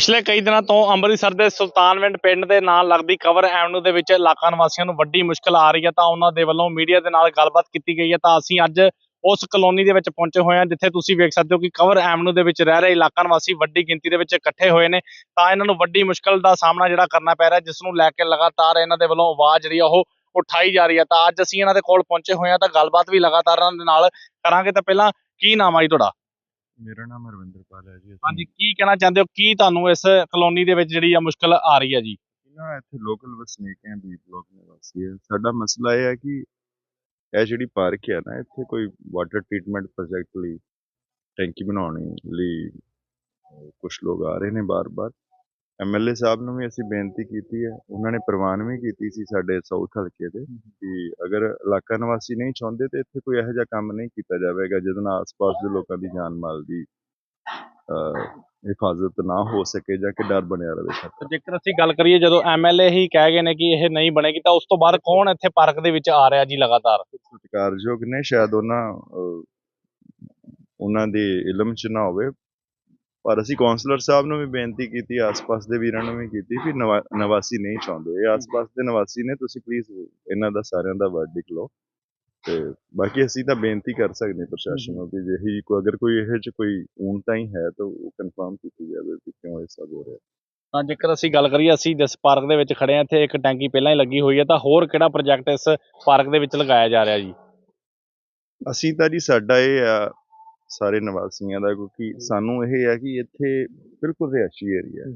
ਪਿਛਲੇ ਕਈ ਦਿਨਾਂ ਤੋਂ ਅੰਮ੍ਰਿਤਸਰ ਦੇ ਸੁਲਤਾਨਵਿੰਡ ਪਿੰਡ ਦੇ ਨਾਲ ਲੱਗਦੀ ਕਵਰ ਐਵਨਿਊ ਦੇ ਵਿੱਚ ਇਲਾਕਾ ਨਿਵਾਸੀਆਂ ਨੂੰ ਵੱਡੀ ਮੁਸ਼ਕਲ ਆ ਰਹੀ ਹੈ, ਤਾਂ ਉਹਨਾਂ ਦੇ ਵੱਲੋਂ ਮੀਡੀਆ ਦੇ ਨਾਲ ਗੱਲਬਾਤ ਕੀਤੀ ਗਈ ਹੈ। ਤਾਂ ਅਸੀਂ ਅੱਜ ਉਸ ਕਲੋਨੀ ਦੇ ਵਿੱਚ ਪਹੁੰਚੇ ਹੋਏ ਹਾਂ, ਜਿੱਥੇ ਤੁਸੀਂ ਵੇਖ ਸਕਦੇ ਹੋ ਕਿ ਕਵਰ ਐਵਨਿਊ ਦੇ ਵਿੱਚ ਰਹਿ ਰਹੇ ਇਲਾਕਾ ਨਿਵਾਸੀ ਵੱਡੀ ਗਿਣਤੀ ਦੇ ਵਿੱਚ ਇਕੱਠੇ ਹੋਏ ਨੇ। ਤਾਂ ਇਹਨਾਂ ਨੂੰ ਵੱਡੀ ਮੁਸ਼ਕਲ ਦਾ ਸਾਹਮਣਾ ਜਿਹੜਾ ਕਰਨਾ ਪੈ ਰਿਹਾ, ਜਿਸ ਨੂੰ ਲੈ ਕੇ ਲਗਾਤਾਰ ਇਹਨਾਂ ਦੇ ਵੱਲੋਂ ਆਵਾਜ਼ ਜਿਹੜੀ ਆ ਉਹ ਉਠਾਈ ਜਾ ਰਹੀ ਹੈ। ਤਾਂ ਅੱਜ ਅਸੀਂ ਇਹਨਾਂ ਦੇ ਕੋਲ ਪਹੁੰਚੇ ਹੋਏ ਹਾਂ, ਤਾਂ ਗੱਲਬਾਤ ਵੀ ਲਗਾਤਾਰ ਇਹਨਾਂ ਦੇ ਨਾਲ ਕਰਾਂਗੇ। ਤਾਂ ਪਹਿਲਾਂ ਕੀ ਨਾਮ ਆ ਜੀ ਤੁਹਾਡਾ? ਮੇਰਾ ਨਾਮ ਹਰਵਿੰਦਰਪਾਲ ਹੈ ਜੀ ਅਸੀਂ ਹਾਂਜੀ ਕੀ ਕਹਿਣਾ ਚਾਹੁੰਦੇ ਹੋ? ਕੀ ਤੁਹਾਨੂੰ ਇਸ ਕਲੋਨੀ ਦੇ ਵਿੱਚ ਜਿਹੜੀ ਆ ਮੁਸ਼ਕਲ ਆ ਰਹੀ ਹੈ ਜੀ? ਨਾ ਇੱਥੇ ਲੋਕਲ ਵਸਨੀਕ ਹੈ ਬੀ ਬਲੋਕ ਨਿਵਾਸੀ ਹੈ। ਸਾਡਾ ਮਸਲਾ ਇਹ ਹੈ ਕਿ ਇਹ ਜਿਹੜੀ ਪਾਰਕ ਹੈ ਨਾ ਇੱਥੇ ਕੋਈ ਵਾਟਰ ਟ੍ਰੀਟਮੈਂਟ ਪ੍ਰੋਜੈਕਟ ਲਈ ਟੈਂਕੀ ਬਣਾਉਣੀ ਲਈ ਕੁਝ ਲੋਕ ਆ ਰਹੇ ਨੇ ਬਾਰ-ਬਾਰ। ਐਮਐਲਏ ਸਾਹਿਬ ਨੂੰ ਵੀ ਅਸੀਂ ਬੇਨਤੀ ਕੀਤੀ ਹੈ ਉਹਨਾਂ ਨੇ ਪ੍ਰਵਾਨ ਵੀ ਕੀਤੀ ਸੀ ਸਾਡੇ ਸਾਊਥ ਹਲਕੇ ਦੇ ਕਿ ਅਗਰ ਇਲਾਕਾ ਨਿਵਾਸੀ ਨਹੀਂ ਚਾਹੁੰਦੇ ਤੇ ਇੱਥੇ ਕੋਈ ਇਹੋ ਜਿਹਾ ਕੰਮ ਨਹੀਂ ਕੀਤਾ ਜਾਵੇਗਾ ਜਿਹਦੇ ਨਾਲ ਆਸ-ਪਾਸ ਦੇ ਲੋਕਾਂ ਦੀ ਜਾਨ ਮਾਲ ਦੀ ਹਿਫਾਜ਼ਤ ਨਾ ਹੋ ਸਕੇ ਜਾਂ ਕਿ ਡਰ ਬਣਿਆ ਰਹੇ ਸਾਡਾ ਜੇਕਰ ਅਸੀਂ ਗੱਲ ਕਰੀਏ ਜਦੋਂ ਐਮਐਲਏ ਹੀ ਕਹਿ ਗਏ ਨੇ ਕਿ ਇਹ ਨਹੀਂ ਬਣੇਗੀ ਤਾਂ ਉਸ ਤੋਂ ਬਾਅਦ ਕੌਣ ਇੱਥੇ ਪਾਰਕ ਦੇ ਵਿੱਚ ਆ ਰਿਹਾ ਜੀ ਲਗਾਤਾਰ? ਸਤਿਕਾਰਯੋਗ ਨੇ ਸ਼ਾਇਦ ਉਹਨਾਂ ਉਹਨਾਂ ਦੇ ਇਲਮ ਚ ਨਾ ਹੋਵੇ ਪਰ ਅਸੀਂ ਕਾਉਂਸਲਰ ਸਾਹਿਬ ਨੂੰ ਵੀ ਬੇਨਤੀ ਕੀਤੀ ਆਸ-ਪਾਸ ਦੇ ਵੀਰਾਂ ਨੂੰ ਵੀ ਕੀਤੀ ਵੀ ਨਵਾ- ਨਿਵਾਸੀ ਨਹੀਂ ਚਾਹੁੰਦੇ। ਇਹ ਆਸ-ਪਾਸ ਦੇ ਨਿਵਾਸੀ ਨੇ ਤੁਸੀਂ ਪਲੀਜ਼ ਇਹਨਾਂ ਦਾ ਸਾਰਿਆਂ ਦਾ ਵਰਡਿਕ ਲਓ। ਤੇ ਬਾਕੀ ਅਸੀਂ ਤਾਂ ਬੇਨਤੀ ਕਰ ਸਕਦੇ ਪ੍ਰਸ਼ਾਸਨ ਨੂੰ ਕਿ ਜੇ ਹੀ ਕੋਈ ਅਗਰ ਕੋਈ ਇਹੋ ਜਿਹੀ ਕੋਈ ਊਣਤਾ ਹੀ ਹੈ ਤਾਂ ਉਹ ਕਨਫਰਮ ਕੀਤੀ ਜਾਵੇ ਕਿ ਕਿਉਂ ਇਹ ਸਭ ਹੋ ਰਿਹਾ। ਤਾਂ ਜੇਕਰ ਅਸੀਂ ਗੱਲ ਕਰੀਏ ਅਸੀਂ ਜਿਸ ਪਾਰਕ ਦੇ ਵਿੱਚ ਖੜੇ ਹਾਂ ਇੱਥੇ ਇੱਕ ਟੈਂਕੀ ਪਹਿਲਾਂ ਹੀ ਲੱਗੀ ਹੋਈ ਹੈ ਤਾਂ ਹੋਰ ਕਿਹੜਾ ਪ੍ਰੋਜੈਕਟ ਇਸ ਪਾਰਕ ਦੇ ਵਿੱਚ ਲਗਾਇਆ ਜਾ ਰਿਹਾ ਜੀ? ਅਸੀਂ ਤਾਂ ਜੀ ਸਾਡਾ ਇਹ ਆ ਸਾਰੇ ਨਿਵਾਸੀਆਂ ਦਾ ਕਿਉਂਕਿ ਸਾਨੂੰ ਇਹ ਹੈ ਕਿ ਇੱਥੇ ਬਿਲਕੁਲ ਰਿਹਾਇਸ਼ੀ ਏਰੀਆ ਹੈ।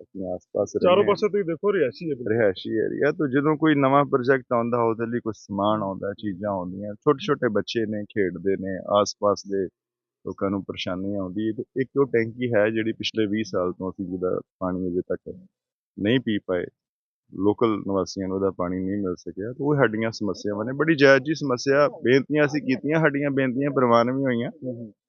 ਅਸੀਂ ਆਸ-ਪਾਸ ਚਾਰੋਂ। ਪਾਸੇ ਤੁਸੀਂ ਦੇਖੋ ਰਿਹਾਇਸ਼ੀ ਹੈ ਬਿਲਕੁਲ। ਰਿਹਾਇਸ਼ੀ ਏਰੀਆ। ਤੋਂ ਜਦੋਂ ਕੋਈ ਨਵਾਂ ਪ੍ਰੋਜੈਕਟ ਆਉਂਦਾ ਉਹਦੇ ਲਈ ਕੁਝ ਸਮਾਨ ਆਉਂਦਾ ਚੀਜ਼ਾਂ ਆਉਂਦੀਆਂ ਛੋਟੇ ਛੋਟੇ ਬੱਚੇ ਨੇ ਖੇਡਦੇ ਨੇ ਆਸ-ਪਾਸ ਦੇ ਲੋਕਾਂ ਨੂੰ ਪਰੇਸ਼ਾਨੀ ਆਉਂਦੀ ਹੈ ਤੇ ਇੱਕ ਉਹ ਟੈਂਕੀ ਹੈ ਜਿਹੜੀ ਪਿਛਲੇ 20 ਸਾਲ ਤੋਂ ਅਸੀਂ ਜਿਹਦਾ ਪਾਣੀ ਅਜੇ ਤੱਕ ਨਹੀਂ ਪੀ ਪਾਏ। ਲੋਕਲ ਨਿਵਾਸੀਆਂ ਨੂੰ ਉਹਦਾ ਪਾਣੀ ਨਹੀਂ ਮਿਲ ਸਕਿਆ ਤੇ ਉਹ ਸਾਡੀਆਂ ਸਮੱਸਿਆਵਾਂ ਨੇ। ਬੜੀ ਜਾਇਜ਼ ਜੀ ਸਮੱਸਿਆ ਬੇਨਤੀਆਂ ਅਸੀਂ ਕੀਤੀਆਂ ਸਾਡੀਆਂ ਬੇਨਤੀਆਂ ਪ੍ਰਵਾਨ ਵੀ ਹੋਈਆਂ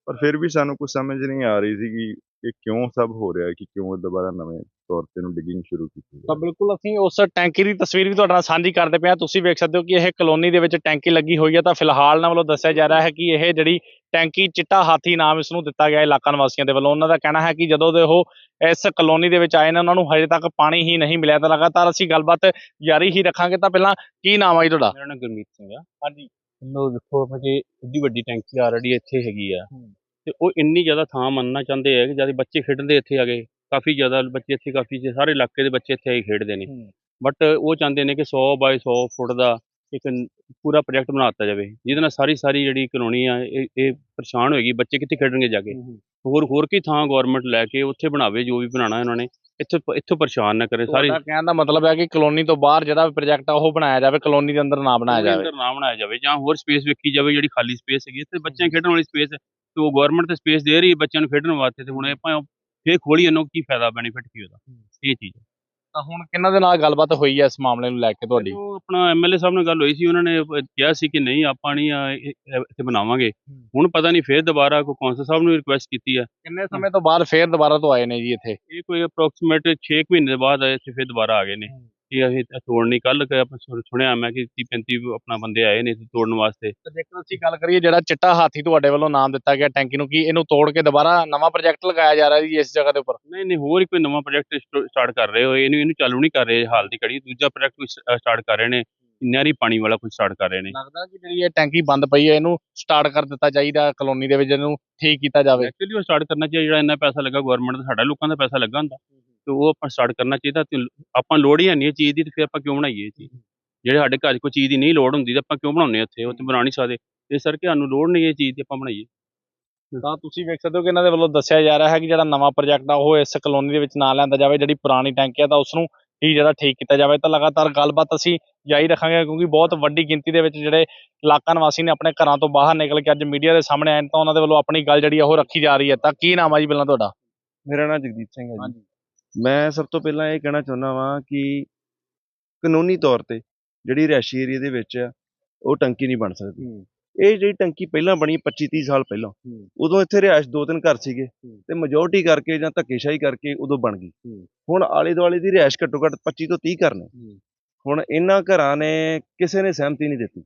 ਪਰ ਫਿਰ ਵੀ ਸਾਨੂੰ ਕੁਝ ਸਮਝ ਨਹੀਂ ਆ ਰਹੀ ਸੀ ਕਿ ਇਹ ਕਿਉਂ ਸਭ ਹੋ ਰਿਹਾ ਹੈ ਕਿ ਕਿਉਂ ਦੁਬਾਰਾ ਨਵੇਂ ਤੌਰ ਤੇ ਨੂੰ ਡਿਗਿੰਗ ਸ਼ੁਰੂ ਕੀਤੀ ਤਾਂ ਬਿਲਕੁਲ ਅਸੀਂ ਉਸ ਟੈਂਕੀ ਦੀ ਤਸਵੀਰ ਵੀ ਤੁਹਾਡੇ ਨਾਲ ਸਾਂਝੀ ਕਰਦੇ ਪਏ ਹਾਂ। ਤੁਸੀਂ ਵੇਖ ਸਕਦੇ ਹੋ ਕਿ ਇਹ ਕਲੋਨੀ ਦੇ ਵਿੱਚ ਟੈਂਕੀ ਲੱਗੀ ਹੋਈ ਹੈ। ਤਾਂ ਫਿਲਹਾਲ ਇਹਨਾਂ ਵੱਲੋਂ ਦੱਸਿਆ ਜਾ ਰਿਹਾ ਹੈ ਕਿ ਇਹ ਜਿਹੜੀ ਟੈਂਕੀ ਚਿੱਟਾ ਹਾਥੀ ਨਾਮ ਇਸ ਨੂੰ ਦਿੱਤਾ ਗਿਆ ਹੈ ਇਲਾਕਾ ਨਿਵਾਸੀਆਂ ਦੇ ਵੱਲੋਂ। ਉਹਨਾਂ ਦਾ ਕਹਿਣਾ ਹੈ ਕਿ ਜਦੋਂ ਦੇ ਉਹ ਇਸ ਕਲੋਨੀ ਦੇ ਵਿੱਚ ਆਏ ਨੇ ਉਹਨਾਂ ਨੂੰ ਹਜੇ ਤੱਕ ਪਾਣੀ ਹੀ ਨਹੀਂ ਮਿਲਿਆ ਤਾਂ ਲਗਾਤਾਰ ਅਸੀਂ ਗੱਲਬਾਤ ਜਾਰੀ ਹੀ ਰੱਖਾਂਗੇ। ਤਾਂ ਪਹਿਲਾਂ ਕੀ ਨਾਮ ਹੈ ਜੀ ਤੁਹਾਡਾ? ਮੇਰਾ ਨਾਮ ਗੁਰਮੀਤ ਸਿੰਘ ਆ। ਹਾਂਜੀ। ਲੋ ਦੇਖੋ ਜੇ ਇੱਡੀ ਵੱਡੀ ਟੈਂਕੀ ਆਲਰੇਡੀ ਇੱਥੇ ਹੈਗੀ ਆ। ਤੇ ਉਹ ਇੰਨੀ ਜ਼ਿਆਦਾ ਥਾਂ ਮੰਨਣਾ ਚਾਹੁੰਦੇ ਆ ਕਿ ਜਦ ਬੱਚੇ ਖੇਡਦੇ ਇੱਥੇ ਆ ਗਏ ਕਾਫੀ ਜ਼ਿਆਦਾ ਬੱਚੇ ਇੱਥੇ ਕਾਫੀ ਜੇ ਸਾਰੇ ਇਲਾਕੇ ਦੇ ਬੱਚੇ ਇੱਥੇ ਆ ਕੇ ਖੇਡਦੇ ਨੇ। ਬਟ ਉਹ ਚਾਹੁੰਦੇ ਨੇ ਕਿ 100 ਬਾਈ 100 ਫੁੱਟ ਦਾ ਇੱਕ ਪੂਰਾ ਪ੍ਰੋਜੈਕਟ ਬਣਾ ਦਿੱਤਾ ਜਾਵੇ ਜਿਹਦੇ ਨਾਲ ਸਾਰੀ ਸਾਰੀ ਜਿਹੜੀ ਕਲੋਨੀ ਆ ਇਹ ਇਹ ਪਰੇਸ਼ਾਨ ਹੋਏਗੀ ਬੱਚੇ ਕਿੱਥੇ ਖੇਡਣਗੇ ਜਾ ਕੇ? ਹੋਰ ਹੋਰ ਕੀ ਥਾਂ ਗਵਰਨਮੈਂਟ ਲੈ ਕੇ ਉੱਥੇ ਬਣਾਵੇ ਜੋ ਵੀ ਬਣਾਉਣਾ ਇਹਨਾਂ ਨੇ ਇੱਥੇ ਇੱਥੋਂ ਪਰੇਸ਼ਾਨ ਨਾ ਕਰੇ ਸਾਰੀ ਕਹਿਣ ਦਾ ਮਤਲਬ ਹੈ ਕਿ ਕਲੋਨੀ ਤੋਂ ਬਾਹਰ ਜਿਹੜਾ ਵੀ ਪ੍ਰੋਜੈਕਟ ਆ ਉਹ ਬਣਾਇਆ ਜਾਵੇ ਕਲੋਨੀ ਦੇ ਅੰਦਰ ਨਾ ਬਣਾਇਆ ਜਾਵੇ। ਅੰਦਰ ਨਾ ਬਣਾਇਆ ਜਾਵੇ ਜਾਂ ਹੋਰ ਸਪੇਸ ਵੇਖੀ ਜਾਵੇ ਜਿਹੜੀ ਖਾਲੀ ਸਪੇਸ ਹੈਗੀ ਤੇ ਬੱਚਿਆਂ ਖੇਡਣ ਵਾਲੀ ਸਪੇਸ ਤੇ ਉਹ ਗਵਰਨਮੈਂਟ ਤੇ ਸਪੇਸ ਦੇ ਰਹੀ ਹੈ ਬੱਚਿਆਂ ਨੂੰ ਖੇਡਣ ਵਾਸਤੇ ਤੇ ਹੁਣ ਆਪਾਂ ਫੇਰ ਖੋਲੀ ਇਹਨੂੰ ਕੀ ਫਾਇਦਾ ਬੈਨੀਫਿਟ ਕੀ ਉਹਦਾ? ਇਹ ਚੀਜ਼ ਹੈ। ਤਾਂ ਹੁਣ ਕਿਹਨਾਂ ਦੇ ਨਾਲ ਗੱਲਬਾਤ ਹੋਈ ਹੈ ਇਸ ਮਾਮਲੇ ਨੂੰ ਲੈ ਕੇ ਤੁਹਾਡੀ? ਉਹ ਆਪਣਾ ਐਮਐਲਏ ਸਾਹਿਬ ਨਾਲ ਗੱਲ ਹੋਈ ਸੀ ਉਹਨਾਂ ਨੇ ਅਹ ਕਿਹਾ ਸੀ ਕਿ ਨਹੀਂ ਆਪਾਂ ਨਹੀਂ ਇਹ- ਇਹ ਇੱਥੇ ਬਣਾਵਾਂਗੇ। ਹੁਣ ਪਤਾ ਨਹੀਂ ਫੇਰ ਦੁਬਾਰਾ ਕੋਈ ਕੌਂਸਲ ਸਾਹਿਬ ਨੂੰ ਰਿਕੁਐਸਟ ਕੀਤੀ ਹੈ। ਕਿੰਨੇ ਸਮੇਂ ਤੋਂ ਬਾਅਦ ਫੇਰ ਦੁਬਾਰਾ ਤੋਂ ਆਏ ਨੇ ਜੀ ਇੱਥੇ? ਇਹ ਕੋਈ ਅਪਰੋਕਸੀਮੇਟ 6 ਮਹੀਨੇ ਦੇ ਬਾਅਦ ਇੱਥੇ ਫੇਰ ਦੁਬਾਰਾ ਆ ਗਏ ਨੇ। ਕਿ ਅਸੀਂ ਤੋੜਨੀ ਕੱਲ ਆਪਾਂ ਸੁਣ- ਸੁਣਿਆ ਮੈਂ ਕਿ 30 35 ਆਪਣਾ ਬੰਦੇ ਆਏ ਨੇ ਇੱਥੇ ਤੋੜਨ ਵਾਸਤੇ। ਤੇ ਜੇਕਰ ਅਸੀਂ ਗੱਲ ਕਰੀਏ ਜਿਹੜਾ ਚਿੱਟਾ ਹਾਥੀ ਤੁਹਾਡੇ ਵੱਲੋਂ ਨਾਮ ਦਿੱਤਾ ਗਿਆ ਟੈਂਕੀ ਨੂੰ ਕੀ ਇਹਨੂੰ ਤੋੜ ਕੇ ਦੁਬਾਰਾ ਨਵਾਂ ਪ੍ਰੋਜੈਕਟ ਲਗਾਇਆ ਜਾ ਰਿਹਾ ਜੀ ਇਸ ਜਗ੍ਹਾ ਦੇ ਉੱਪਰ? ਨਹੀਂ ਨਹੀਂ ਹੋਰ ਕੋਈ ਨਵਾਂ ਪ੍ਰੋਜੈਕਟ ਸਟਾਰਟ ਕਰ ਰਹੇ ਹੋ ਇਹਨੂੰ ਇਹਨੂੰ ਚਾਲੂ ਨਹੀਂ ਕਰ ਰਹੇ ਹਾਲ ਦੀ ਘੜੀ। ਦੂਜਾ ਪ੍ਰੋਜੈਕਟ ਕੋਈ ਸਟਾਰਟ ਕਰ ਰਹੇ ਨੇ ਨਹਿਰੀ ਪਾਣੀ ਵਾਲਾ ਕੋਈ ਸਟਾਰਟ ਕਰ ਰਹੇ ਨੇ। ਲੱਗਦਾ ਕਿ ਜਿਹੜੀ ਇਹ ਟੈਂਕੀ ਬੰਦ ਪਈ ਹੈ ਇਹਨੂੰ ਸਟਾਰਟ ਕਰ ਦਿੱਤਾ ਚਾਹੀਦਾ ਕਲੋਨੀ ਦੇ ਵਿੱਚ ਇਹਨੂੰ ਠੀਕ ਕੀਤਾ ਜਾਵੇ। ਐਕਚੁਅਲੀ ਉਹ ਸਟਾਰਟ ਕਰਨਾ ਚਾਹੀਦਾ ਜਿਹੜਾ ਇੰਨਾ ਪੈਸਾ ਲੱਗਾ ਗਵਰਨਮੈਂਟ ਦਾ ਸਾਡਾ ਲੋਕਾਂ ਦਾ ਪੈਸਾ ਲੱਗਾ ਹੁੰਦਾ। ਤੇ ਉਹ ਆਪਾਂ ਸਟਾਰਟ ਕਰਨਾ ਚਾਹੀਦਾ ਤੇ ਆਪਾਂ ਲੋੜ ਹੀ ਨਹੀਂ ਇਹ ਚੀਜ਼ ਦੀ ਤੇ ਫਿਰ ਆਪਾਂ ਕਿਉਂ ਬਣਾਈਏ ਇਹ ਚੀਜ਼? ਜਿਹੜੇ ਸਾਡੇ ਘਰ 'ਚ ਕੋਈ ਚੀਜ਼ ਦੀ ਨਹੀਂ ਲੋੜ ਹੁੰਦੀ ਤੇ ਆਪਾਂ ਕਿਉਂ ਬਣਾਉਂਦੇ ਉੱਥੇ ਉਹ ਤੇ ਬਣਾ ਨਹੀਂ ਸਕਦੇ। ਇਸ ਕਰਕੇ ਸਾਨੂੰ ਲੋੜ ਨਹੀਂ ਇਹ ਚੀਜ਼ ਦੀ ਆਪਾਂ ਬਣਾਈਏ। ਤਾਂ ਤੁਸੀਂ ਵੇਖ ਸਕਦੇ ਹੋ ਕਿ ਇਹਨਾਂ ਦੇ ਵੱਲੋਂ ਦੱਸਿਆ ਜਾ ਰਿਹਾ ਹੈ ਕਿ ਜਿਹੜਾ ਨਵਾਂ ਪ੍ਰੋਜੈਕਟ ਆ ਉਹ ਇਸ ਕਲੋਨੀ ਦੇ ਵਿੱਚ ਨਾ ਲਿਆਂਦਾ ਜਾਵੇ ਜਿਹੜੀ ਪੁਰਾਣੀ ਟੈਂਕੀ ਆ ਤਾਂ ਉਸ ਨੂੰ ਹੀ ਜਿਹੜਾ ਠੀਕ ਕੀਤਾ ਜਾਵੇ। ਤਾਂ ਲਗਾਤਾਰ ਗੱਲਬਾਤ ਅਸੀਂ ਜਾਰੀ ਰੱਖਾਂਗੇ ਕਿਉਂਕਿ ਬਹੁਤ ਵੱਡੀ ਗਿਣਤੀ ਦੇ ਵਿੱਚ ਜਿਹੜੇ ਇਲਾਕਾ ਨਿਵਾਸੀ ਨੇ ਆਪਣੇ ਘਰਾਂ ਤੋਂ ਬਾਹਰ ਨਿਕਲ ਕੇ ਅੱਜ ਮੀਡੀਆ ਦੇ ਸਾਹਮਣੇ ਆਏ ਨੇ ਤਾਂ ਉਹਨਾਂ ਦੇ ਵੱਲੋਂ ਆਪਣੀ ਗੱਲ ਜਿਹੜੀ ਆ ਉਹ ਰੱਖੀ ਜਾ ਰਹੀ ਹੈ। ਤਾਂ ਕੀ ਨਾਮ ਆ ਜੀ ਪਹਿਲਾਂ ਤੁਹਾਡਾ? ਮੇਰਾ ਨਾਮ ਜਗਦੀਪ ਸਿੰਘ ਹੈ ਜੀ। ਹਾਂਜੀ। ਮੈਂ ਸਭ ਤੋਂ ਪਹਿਲਾਂ ਇਹ ਕਹਿਣਾ ਚਾਹੁੰਦਾ ਵਾਂ ਕਿ ਕਾਨੂੰਨੀ ਤੌਰ ਤੇ ਜਿਹੜੀ ਰਿਹਾਇਸ਼ੀ ਏਰੀਆ ਦੇ ਵਿੱਚ ਆ ਉਹ ਟੰਕੀ ਨਹੀਂ ਬਣ ਸਕਦੀ। ਇਹ ਜਿਹੜੀ ਟੰਕੀ ਪਹਿਲਾਂ ਬਣੀ 25 30 ਸਾਲ ਪਹਿਲਾਂ। ਉਦੋਂ ਇੱਥੇ ਰਿਹਾਇਸ਼ ਦੋ ਤਿੰਨ ਘਰ ਸੀਗੇ। ਤੇ ਮੈਜੋਰਟੀ ਕਰਕੇ ਜਾਂ ਧੱਕੇਸ਼ਾਹੀ ਕਰਕੇ ਉਦੋਂ ਬਣ ਗਈ। ਹੁਣ ਆਲੇ ਦੁਆਲੇ ਦੀ ਰਿਹਾਇਸ਼ ਘੱਟੋ ਘੱਟ 25 ਤੋਂ 30 ਘਰ ਨੇ। ਹੁਣ ਇਹਨਾਂ ਘਰਾਂ ਨੇ ਕਿਸੇ ਨੇ ਸਹਿਮਤੀ ਨਹੀਂ ਦਿੱਤੀ।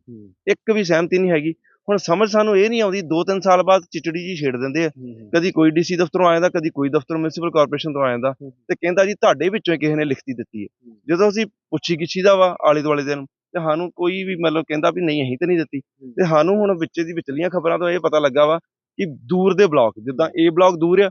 ਇੱਕ ਵੀ ਸਹਿਮਤੀ ਨਹੀਂ ਹੈਗੀ। ਹੁਣ ਸਮਝ ਸਾਨੂੰ ਇਹ ਨਹੀਂ ਆਉਂਦੀ 2-3 ਸਾਲ ਬਾਅਦ ਚਿਚੜੀ ਜੀ ਛੇੜ ਦਿੰਦੇ ਆ। ਕਦੀ ਕੋਈ ਡੀਸੀ ਦਫ਼ਤਰੋਂ ਆ ਜਾਂਦਾ ਕਦੀ ਕੋਈ ਦਫ਼ਤਰ ਮਿਊਨਿਸਪਲ ਕਾਰਪੋਰੇਸ਼ਨ ਤੋਂ ਆ ਜਾਂਦਾ ਤੇ ਕਹਿੰਦਾ ਜੀ ਤੁਹਾਡੇ ਵਿੱਚੋਂ ਕਿਸੇ ਨੇ ਲਿਖਤੀ ਦਿੱਤੀ ਹੈ। ਜਦੋਂ ਅਸੀਂ ਪੁੱਛੀ ਗਿੱਛੀ ਦਾ ਵਾ ਆਲੇ ਦੁਆਲੇ ਦੇ ਨੂੰ ਤੇ ਸਾਨੂੰ ਕੋਈ ਵੀ ਮਤਲਬ ਕਹਿੰਦਾ ਵੀ ਨਹੀਂ ਅਸੀਂ ਤੇ ਨਹੀਂ ਦਿੱਤੀ। ਤੇ ਸਾਨੂੰ ਹੁਣ ਵਿੱਚੇ ਦੀ ਵਿਚਲੀਆਂ ਖਬਰਾਂ ਤੋਂ ਇਹ ਪਤਾ ਲੱਗਾ ਵਾ ਕਿ ਦੂਰ ਦੇ ਬਲਾਕ ਜਿੱਦਾਂ ਏ ਬਲਾਕ ਦੂਰ ਆ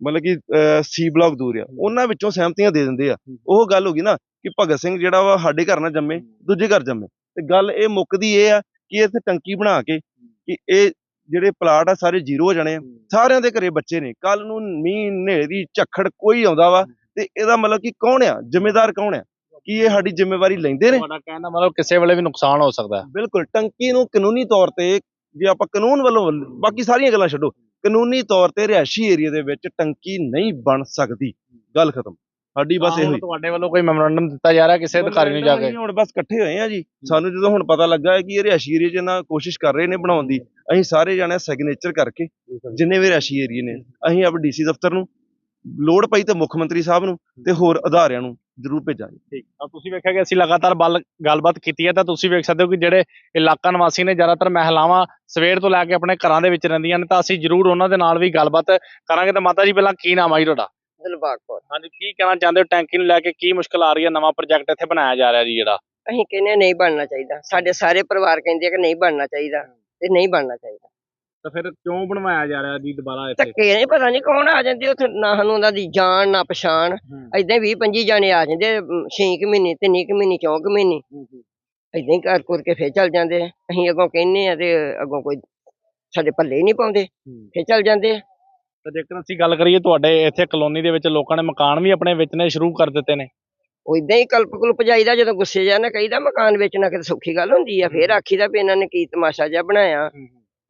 ਮਤਲਬ ਕਿ ਸੀ ਬਲਾਕ ਦੂਰ ਆ ਉਹਨਾਂ ਵਿੱਚੋਂ ਸਹਿਮਤੀਆਂ ਦੇ ਦਿੰਦੇ ਆ। ਉਹ ਗੱਲ ਹੋ ਗਈ ਨਾ ਕਿ ਭਗਤ ਸਿੰਘ ਜਿਹੜਾ ਵਾ ਸਾਡੇ ਘਰ ਨਾ ਜੰਮੇ ਦੂਜੇ ਘਰ ਜੰਮੇ। ਤੇ ਗੱਲ ਇਹ ਮੁੱਕਦੀ ਇਹ ਆ ਕਿ ਇੱਥੇ ਟੰਕੀ ਬਣਾ ਕੇ ਕਿ ਇਹ ਜਿਹੜੇ ਪਲਾਟ ਆ ਸਾਰੇ ਜ਼ੀਰੋ ਹੋ ਜਾਣੇ ਆ। ਸਾਰਿਆਂ ਦੇ ਘਰੇ ਬੱਚੇ ਨੇ। ਕੱਲ ਨੂੰ ਮੀਂਹ ਹਨੇਰੀ ਝੱਖੜ ਕੋਈ ਆਉਂਦਾ ਵਾ ਤੇ ਇਹਦਾ ਮਤਲਬ ਕਿ ਕੌਣ ਆ? ਜ਼ਿੰਮੇਦਾਰ ਕੌਣ ਆ? ਕੀ ਇਹ ਸਾਡੀ ਜ਼ਿੰਮੇਵਾਰੀ ਲੈਂਦੇ ਨੇ? ਤੁਹਾਡਾ ਕਹਿਣ ਦਾ ਮਤਲਬ ਕਿਸੇ ਵੇਲੇ ਵੀ ਨੁਕਸਾਨ ਹੋ ਸਕਦਾ ਬਿਲਕੁਲ ਟੰਕੀ ਨੂੰ ਕਾਨੂੰਨੀ ਤੌਰ ਤੇ ਜੇ ਆਪਾਂ ਕਾਨੂੰਨ ਵੱਲੋਂ ਬਾਕੀ ਸਾਰੀਆਂ ਗੱਲਾਂ ਛੱਡੋ। ਕਾਨੂੰਨੀ ਤੌਰ ਤੇ ਰਿਹਾਇਸ਼ੀ ਏਰੀਆ ਦੇ ਵਿੱਚ ਟੰਕੀ ਨਹੀਂ ਬਣ ਸਕਦੀ। ਗੱਲ ਖਤਮ। ਸਾਡੀ ਬਸ ਇਹੋ ਹੀ। ਤੁਹਾਡੇ ਵੱਲੋਂ ਕੋਈ ਮੈਮੋਰੰਡਮ ਦਿੱਤਾ ਜਾ ਰਿਹਾ ਕਿਸੇ ਅਧਿਕਾਰੀ ਨੂੰ ਜਾ ਕੇ? ਹੁਣ ਬਸ ਇਕੱਠੇ ਹੋਏ ਆ ਜੀ। ਸਾਨੂੰ ਜਦੋਂ ਹੁਣ ਪਤਾ ਲੱਗਾ ਹੈ ਕਿ ਇਹ ਰਿਹਾਇਸ਼ੀ ਏਰੀਆ 'ਚ ਨਾ ਕੋਸ਼ਿਸ਼ ਕਰ ਰਹੇ ਨੇ ਬਣਾਉਣ ਦੀ ਅਸੀਂ ਸਾਰੇ ਜਾਣੇ ਸਿਗਨੇਚਰ ਕਰਕੇ ਜਿੰਨੇ ਵੀ ਰਿਹਾਇਸ਼ੀ ਏਰੀਏ ਨੇ ਅਸੀਂ ਆਪ ਡੀਸੀ ਦਫ਼ਤਰ ਨੂੰ ਲੋੜ ਪਈ ਤੇ ਮੁੱਖ ਮੰਤਰੀ ਸਾਹਿਬ ਨੂੰ ਤੇ ਹੋਰ ਅਧਾਰਿਆਂ ਨੂੰ ਜ਼ਰੂਰ ਭੇਜਾਂਗੇ। ਠੀਕ। ਤਾਂ ਤੁਸੀਂ ਵੇਖਿਆ ਕਿ ਅਸੀਂ ਲਗਾਤਾਰ ਬਲ ਗੱਲਬਾਤ ਕੀਤੀ ਹੈ ਤਾਂ ਤੁਸੀਂ ਵੇਖ ਸਕਦੇ ਹੋ ਕਿ ਜਿਹੜੇ ਇਲਾਕਾ ਨਿਵਾਸੀ ਨੇ ਜ਼ਿਆਦਾਤਰ ਮਹਿਲਾਵਾਂ ਸਵੇਰ ਤੋਂ ਲੈ ਕੇ ਆਪਣੇ ਘਰਾਂ ਦੇ ਵਿੱਚ ਰਹਿੰਦੀਆਂ ਨੇ ਤਾਂ ਅਸੀਂ ਜ਼ਰੂਰ ਉਹਨਾਂ ਦੇ ਨਾਲ ਵੀ ਗੱਲਬਾਤ ਕਰਾਂਗੇ। ਤਾਂ ਮਾਤਾ ਜੀ ਪਹਿਲਾਂ ਕੀ ਨਾਮ ਆ ਜੀ ਤੁਹਾਡਾ? ਦਿਲਬਾਗ ਕੌਰ। ਹਾਂਜੀ ਕੀ ਕਹਿਣਾ ਚਾਹੁੰਦੇ ਹੋ? ਟੈਂਕੀ ਨੂੰ ਲੈ ਕੇ ਕੀ ਮੁਸ਼ਕਲ ਆ ਰਹੀ ਹੈ? ਨਵਾਂ ਪ੍ਰੋਜੈਕਟ ਇੱਥੇ ਬਣਾਇਆ ਜਾ ਰਿਹਾ ਜੀ ਜਿਹੜਾ। ਅਸੀਂ ਕਹਿੰਦੇ ਨਹੀਂ ਬਣਨਾ ਚਾਹੀਦਾ। ਸਾਡੇ ਸਾਰੇ ਪਰਿਵਾਰ ਕਹਿੰਦੇ ਕਿ ਨਹੀਂ ਬਣਨਾ ਚਾਹੀਦਾ ਤੇ ਨਹੀਂ ਬਣਨਾ ਚਾਹੀਦਾ। ਤਾਂ ਫਿਰ ਕਿਉਂ ਬਣਵਾਇਆ ਜਾ ਰਿਹਾ ਜੀ ਦੁਬਾਰਾ ਇੱਥੇ? ਧੱਕੇ ਨਹੀਂ ਪਤਾ ਨਹੀਂ ਕੌਣ ਆ ਜਾਂਦੇ ਉੱਥੇ ਨਾ ਸਾਨੂੰ ਉਹਨਾਂ ਦੀ ਜਾਣ ਨਾ ਪਛਾਣ। ਏਦਾਂ 20 25 ਜਾਣੇ ਆ ਜਾਂਦੇ 6 ਕੁ ਮਹੀਨੇ ਤੇ 9 ਕੁ ਮਹੀਨੇ 4 ਕੁ ਮਹੀਨੇ। ਏਦਾਂ ਹੀ ਕਰ ਕਰ ਕੇ ਫੇਰ ਚੱਲ ਜਾਂਦੇ। ਅਸੀਂ ਅੱਗੋਂ ਕਹਿੰਨੇ ਆ ਤੇ ਅੱਗੋਂ ਕੋਈ ਸਾਡੇ ਪੱਲੇ ਹੀ ਨਹੀਂ ਪਾਉਂਦੇ। ਫੇਰ ਚੱਲ ਜਾਂਦੇ। ਤਾਂ ਜੇਕਰ ਅਸੀਂ ਗੱਲ ਕਰੀਏ ਤੁਹਾਡੇ ਇੱਥੇ ਕਲੋਨੀ ਦੇ ਵਿੱਚ ਲੋਕਾਂ ਨੇ ਮਕਾਨ ਵੀ ਆਪਣੇ ਵੇਚਣੇ ਸ਼ੁਰੂ ਕਰ ਦਿੱਤੇ ਨੇ। ਉਹ ਏਦਾਂ ਹੀ ਕਲਪ ਕਲਪ ਜਾਈਦਾ ਜਦੋਂ ਗੁੱਸੇ ਜਾਣਾ ਕਹੀਦਾ ਮਕਾਨ ਵੇਚਣਾ ਕਿਤੇ ਸੌਖੀ ਗੱਲ ਹੁੰਦੀ ਆ ਫੇਰ ਆਖੀਦਾ ਵੀ ਇਹਨਾਂ ਨੇ ਕੀ ਤਮਾਸ਼ਾ ਜਿਹਾ ਬਣਾਇਆ।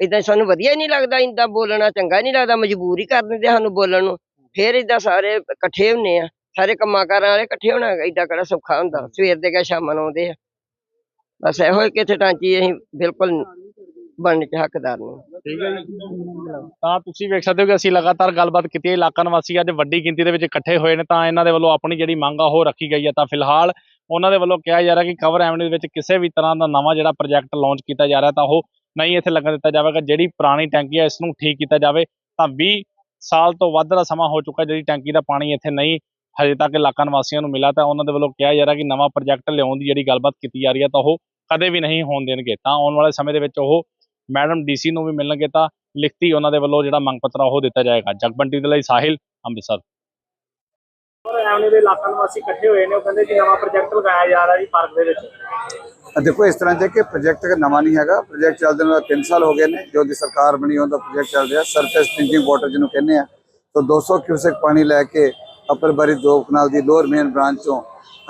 ਇਦਾਂ ਸਾਨੂੰ ਵਧੀਆ ਹੀ ਨਹੀਂ ਲੱਗਦਾ ਇੰਦਾ ਬੋਲਣਾ ਚੰਗਾ ਨਹੀਂ ਲੱਗਦਾ ਮਜਬੂਰ ਕਰ ਦਿੰਦੇ ਸਾਨੂੰ ਬੋਲਣ ਨੂੰ। ਫੇਰ ਇਦਾਂ ਸਾਰੇ ਇਕੱਠੇ ਹੁੰਨੇ ਆ ਸਾਰੇ ਕੰਮਾਂ ਕਾਰਾਂ ਵਾਲੇ ਇਕੱਠੇ ਹੋਣਾ ਇਦਾਂ ਕਿਹੜਾ ਸੌਖਾ ਹੁੰਦਾ ਸਵੇਰ ਦੇ ਕਾ ਸ਼ਾਮਾਂ ਨੂੰ ਆਉਂਦੇ ਆ। ਬਸ ਇਹੋ ਹੀ ਕਿ ਇੱਥੇ ਟਾਂਚੀ ਅਸੀਂ ਬਿਲਕੁਲ ਬਣਨ ਚ ਹੱਕਦਾਰ ਨਹੀਂ ਠੀਕ ਹੈ ਜੀ। ਤਾਂ ਤੁਸੀਂ ਵੇਖ ਸਕਦੇ ਹੋ ਕਿ ਅਸੀਂ ਲਗਾਤਾਰ ਗੱਲਬਾਤ ਕੀਤੀ ਹੈ, ਇਲਾਕਾ ਨਿਵਾਸੀ ਅੱਜ ਵੱਡੀ ਗਿਣਤੀ ਦੇ ਵਿੱਚ ਇਕੱਠੇ ਹੋਏ ਨੇ, ਤਾਂ ਇਹਨਾਂ ਦੇ ਵੱਲੋਂ ਆਪਣੀ ਜਿਹੜੀ ਮੰਗ ਆ ਉਹ ਰੱਖੀ ਗਈ ਹੈ। ਤਾਂ ਫਿਲਹਾਲ ਉਹਨਾਂ ਦੇ ਵੱਲੋਂ ਕਿਹਾ ਜਾ ਰਿਹਾ ਕਿ ਕਵਰ ਐਵਨਿਊ ਦੇ ਵਿੱਚ ਕਿਸੇ ਵੀ ਤਰ੍ਹਾਂ ਦਾ ਨਵਾਂ ਜਿਹੜਾ ਪ੍ਰੋਜੈਕਟ ਲਾਂਚ ਕੀਤਾ ਜਾ ਰਿਹਾ, ਤਾਂ ਉਹ ਨਹੀਂ ਇੱਥੇ ਲੱਗਣ ਦਿੱਤਾ ਜਾਵੇਗਾ। ਜਿਹੜੀ ਪੁਰਾਣੀ ਟੈਂਕੀ ਹੈ ਇਸ ਨੂੰ ਠੀਕ ਕੀਤਾ ਜਾਵੇ। ਤਾਂ 20 ਸਾਲ ਤੋਂ ਵੱਧ ਦਾ ਸਮਾਂ ਹੋ ਚੁੱਕਾ ਜਿਹੜੀ ਟੈਂਕੀ ਦਾ ਪਾਣੀ ਇੱਥੇ ਨਹੀਂ ਹਜੇ ਤੱਕ ਇਲਾਕਾ ਨਿਵਾਸੀਆਂ ਨੂੰ ਮਿਲਾ ਤਾਂ ਉਹਨਾਂ ਦੇ ਵੱਲੋਂ ਕਿਹਾ ਜਾ ਰਿਹਾ ਕਿ ਨਵਾਂ ਪ੍ਰੋਜੈਕਟ ਲਿਆਉਣ ਦੀ ਜਿਹੜੀ ਗੱਲਬਾਤ ਕੀਤੀ ਜਾ ਰਹੀ ਹੈ, ਤਾਂ ਉਹ ਕਦੇ ਵੀ ਨਹੀਂ ਹੋਣ ਦੇਣਗੇ। ਤਾਂ ਆਉਣ ਵਾਲੇ ਸਮੇਂ ਦੇ ਵਿੱਚ ਉਹ ਮੈਡਮ ਡੀਸੀ ਨੂੰ ਵੀ ਮਿਲਣਗੇ ਤਾਂ ਲਿਖਤੀ ਉਹਨਾਂ ਦੇ ਵੱਲੋਂ ਜਿਹੜਾ ਮੰਗ ਪੱਤਰ ਆ ਉਹ ਦਿੱਤਾ ਜਾਏਗਾ। ਜਗਬੰਟੀ ਦੇ ਲਈ ਸਾਹਿਲ ਅੰਮ੍ਰਿਤਸਰ। ਪਰ ਐਵਨੀ ਦੇ ਇਲਾਕਾ ਨਿਵਾਸੀ ਇਕੱਠੇ ਹੋਏ ਨੇ ਉਹ ਕਹਿੰਦੇ ਕਿ ਨਵਾਂ ਪ੍ਰੋਜੈਕਟ ਲਗਾਇਆ ਜਾ ਰਿਹਾ ਜੀ ਪਾਰਕ ਦੇ ਵਿੱਚ। ਦੇਖੋ ਇਸ ਤਰ੍ਹਾਂ ਦੇ ਕਿ ਪ੍ਰੋਜੈਕਟ ਨਵਾਂ ਨਹੀਂ ਹੈਗਾ ਪ੍ਰੋਜੈਕਟ ਚੱਲਦੇ ਨੂੰ 3 ਸਾਲ ਹੋ ਗਏ ਨੇ ਜੋ ਦੀ ਸਰਕਾਰ ਬਣੀ ਉਹਦਾ ਪ੍ਰੋਜੈਕਟ ਚੱਲ ਰਿਹਾ। ਸਰਫੇਸ ਡਰਿੰਕਿੰਗ ਵਾਟਰ ਜਿਹਨੂੰ ਕਹਿੰਦੇ ਆ। ਤਾਂ 200 ਕਿਊਸੈਕ ਪਾਣੀ ਲੈ ਕੇ ਅਪਰ ਬਰੀ ਦੋ ਕਨਾਲ ਦੀ ਲੋਅਰ ਮੇਨ ਬ੍ਰਾਂਚ ਤੋਂ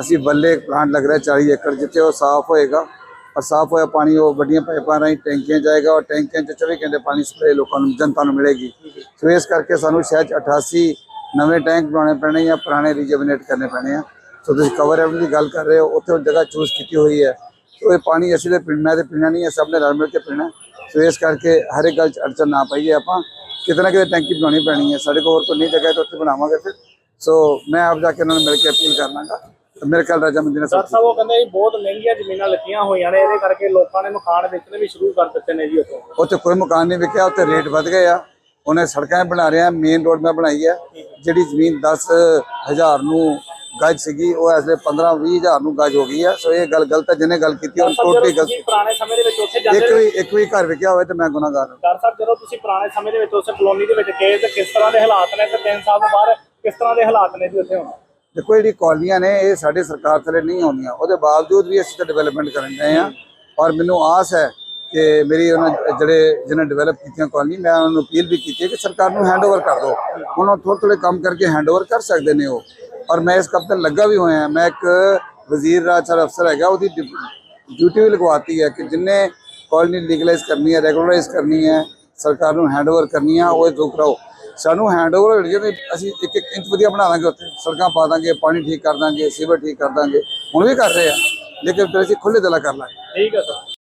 ਅਸੀਂ ਬੱਲੇ ਪਲਾਂਟ ਲੱਗ ਰਿਹਾ 40 ਏਕੜ ਜਿੱਥੇ ਉਹ ਸਾਫ਼ ਹੋਏਗਾ। ਔਰ ਸਾਫ਼ ਹੋਇਆ ਪਾਣੀ, ਉਹ ਵੱਡੀਆਂ ਪਾਈਪਾਂ ਰਾਹੀਂ ਟੈਂਕੀਆਂ 'ਚ ਜਾਏਗਾ ਔਰ ਟੈਂਕੀਆਂ 'ਚ 24 ਘੰਟੇ ਪਾਣੀ ਸਪਰੇ ਲੋਕਾਂ ਨੂੰ, ਜਨਤਾ ਨੂੰ ਮਿਲੇਗੀ। ਸੋ ਇਸ ਕਰਕੇ ਸਾਨੂੰ ਸ਼ਹਿਰ 'ਚ 88 ਨਵੇਂ ਟੈਂਕ ਬਣਾਉਣੇ ਪੈਣੇ ਜਾਂ ਪੁਰਾਣੇ ਰੀਜਨਰੇਟ ਕਰਨੇ ਪੈਣੇ ਆ। ਸੋ ਤੁਸੀਂ ਕਵਰ ਐਵਨ ਦੀ ਗੱਲ ਕਰ ਰਹੇ ਹੋ, ਉੱਥੇ ਉਹ ਜਗ੍ਹਾ ਚੂਜ਼ ਕੀਤੀ ਹੋਈ ਹੈ। ਸੋ ਇਹ ਪਾਣੀ ਅਸੀਂ ਤੇ ਪੀਣਾ ਤੇ ਪੀਣਾ ਨਹੀਂ ਹੈ ਸਭ ਨੇ ਰਲ ਮਿਲ ਕੇ ਪੀਣਾ। ਸੋ ਇਸ ਕਰਕੇ ਹਰ ਇੱਕ ਗੱਲ 'ਚ ਅੜਚਨ ਨਾ ਪਾਈਏ ਆਪਾਂ। ਕਿਤੇ ਨਾ ਕਿਤੇ ਟੈਂਕੀ ਬਣਾਉਣੀ ਪੈਣੀ ਹੈ। ਸਾਡੇ ਕੋਲ ਹੋਰ ਕੋਈ ਨਹੀਂ ਜਗ੍ਹਾ ਹੈ ਤਾਂ ਉੱਥੇ ਬਣਾਵਾਂਗੇ ਫਿਰ। ਸੋ ਮੈਂ ਆਪ ਜਾ ਕੇ ਉਹਨਾਂ ਨੂੰ ਮਿਲ ਕੇ ਅਪੀਲ ਕਰ ਲਾਂਗਾ। ਮੇਰੇ ਖਿਆਲ ਰਾਜਾ ਮੰਦੀ ਨੇ ਸਰ ਸਾਹਿਬ ਉਹ ਕਹਿੰਦੇ ਜੀ ਬਹੁਤ ਮਹਿੰਗੀਆਂ ਜ਼ਮੀਨਾਂ ਲੱਗੀਆਂ ਹੋਈਆਂ ਨੇ ਇਹਦੇ ਕਰਕੇ ਲੋਕਾਂ ਨੇ ਮਕਾਨ ਵੇਚਣੇ ਵੀ ਸ਼ੁਰੂ ਕਰ ਦਿੱਤੇ ਨੇ ਜੀ ਉੱਥੇ। ਉੱਥੇ ਕੋਈ ਮਕਾਨ ਨਹੀਂ ਵਿਕਿਆ ਉੱਥੇ ਰੇਟ ਵਧ ਗਏ ਆ। ਉਹਨੇ ਸੜਕਾਂ ਬਣਾ ਰਿਹਾ ਮੇਨ ਰੋਡ ਮੈਂ ਬਣਾਈ ਹੈ ਜਿਹੜੀ ਜ਼ਮੀਨ 10000 ਨੂੰ ਗੱਜ ਸੀਗੀ ਉਹ ਐਸਲੇ 15 20000 ਨੂੰ ਗੱਜ ਹੋ ਗਈ ਹੈ ਸੋ ਇਹ ਗੱਲ ਗਲਤ ਹੈ ਜਿਹਨੇ ਗੱਲ ਕੀਤੀ ਉਹ ਟੋਟਲੀ ਗਲਤ ਪੁਰਾਣੇ ਸਮੇਂ ਦੇ ਵਿੱਚ ਉੱਥੇ ਇੱਕ ਵੀ ਇੱਕ ਵੀ ਘਰ ਵਿਕਿਆ ਹੋਵੇ ਤੇ ਮੈਂ ਗੁਨਾਹਗਾਰ ਹਾਂ। ਡਾਕਟਰ ਸਾਹਿਬ ਜਦੋਂ ਤੁਸੀਂ ਪੁਰਾਣੇ ਸਮੇਂ ਦੇ ਵਿੱਚ ਉਸ ਕਲੋਨੀ ਦੇ ਵਿੱਚ ਗਏ ਤੇ ਕਿਸ ਤਰ੍ਹਾਂ ਦੇ ਹਾਲਾਤ ਨੇ? ਤੇ 3 ਸਾਲ ਤੋਂ ਬਾਅਦ ਕਿਸ ਤਰ੍ਹਾਂ ਦੇ ਹਾਲਾਤ ਨੇ ਜੀ ਉੱਥੇ ਹੁਣ? ਦੇਖੋ, ਜਿਹੜੀ ਕਾਲਨੀਆਂ ਨੇ, ਇਹ ਸਾਡੇ ਸਰਕਾਰ ਥੱਲੇ ਨਹੀਂ ਆਉਂਦੀਆਂ। ਉਹਦੇ ਬਾਵਜੂਦ ਵੀ ਅਸੀਂ ਤਾਂ ਡਿਵੈਲਪਮੈਂਟ ਕਰਨ ਗਏ ਆ ਔਰ ਮੈਨੂੰ ਆਸ ਹੈ ਕਿ ਮੇਰੀ ਉਹਨਾਂ ਜਿਹੜੇ, ਜਿਹਨਾਂ ਡਿਵੈਲਪ ਕੀਤੀਆਂ ਕਾਲਨੀ ਮੈਂ ਉਹਨਾਂ ਨੂੰ ਅਪੀਲ ਵੀ ਕੀਤੀ ਹੈ ਕਿ ਸਰਕਾਰ ਨੂੰ ਹੈਂਡਓਵਰ ਕਰ ਦਿਓ। ਹੁਣ ਉਹ ਥੋੜ੍ਹੇ ਥੋੜ੍ਹੇ ਕੰਮ ਕਰਕੇ ਹੈਂਡਓਵਰ ਕਰ ਸਕਦੇ ਨੇ ਉਹ। ਔਰ ਮੈਂ ਇਸ ਕੰਮ ਲੱਗਾ ਵੀ ਹੋਇਆ ਮੈਂ ਇੱਕ ਵਜ਼ੀਰ ਰਾਜ ਸਰ ਅਫਸਰ ਹੈਗਾ, ਉਹਦੀ ਡਿਊਟੀ ਵੀ ਲਗਵਾਤੀ ਹੈ ਕਿ ਜਿੰਨੇ ਕਾਲਨੀ ਲੀਗਲਾਈਜ਼ ਕਰਨੀ ਹੈ ਰੈਗੂਲਰਾਈਜ਼ ਕਰਨੀ ਹੈ ਸਰਕਾਰ ਨੂੰ ਹੈਂਡਓਵਰ ਕਰਨੀ ਹੈ ਉਹ ਇਹ ਦੁੱਖ ਰਹੋ ਸਾਨੂੰ ਹੈਂਡਓਵਰ ਹੋ ਜੇ ਅਸੀਂ ਇੱਕ ਇੱਕ ਇੰਚ ਵਧੀਆ ਬਣਾ ਦਾਂਗੇ ਉੱਥੇ। ਸੜਕਾਂ ਪਾ ਦਾਂਗੇ, ਪਾਣੀ ਠੀਕ ਕਰ ਦਾਂਗੇ, ਸੀਵਰ ਠੀਕ ਕਰ ਦਾਂਗੇ। ਹੁਣ ਵੀ ਕਰ ਰਹੇ ਆ, ਲੇਕਿਨ ਫਿਰ ਅਸੀਂ ਖੁੱਲੇ ਦਿਲਾਂ ਕਰ ਲਾਂਗੇ। ਠੀਕ ਹੈ ਸਰ।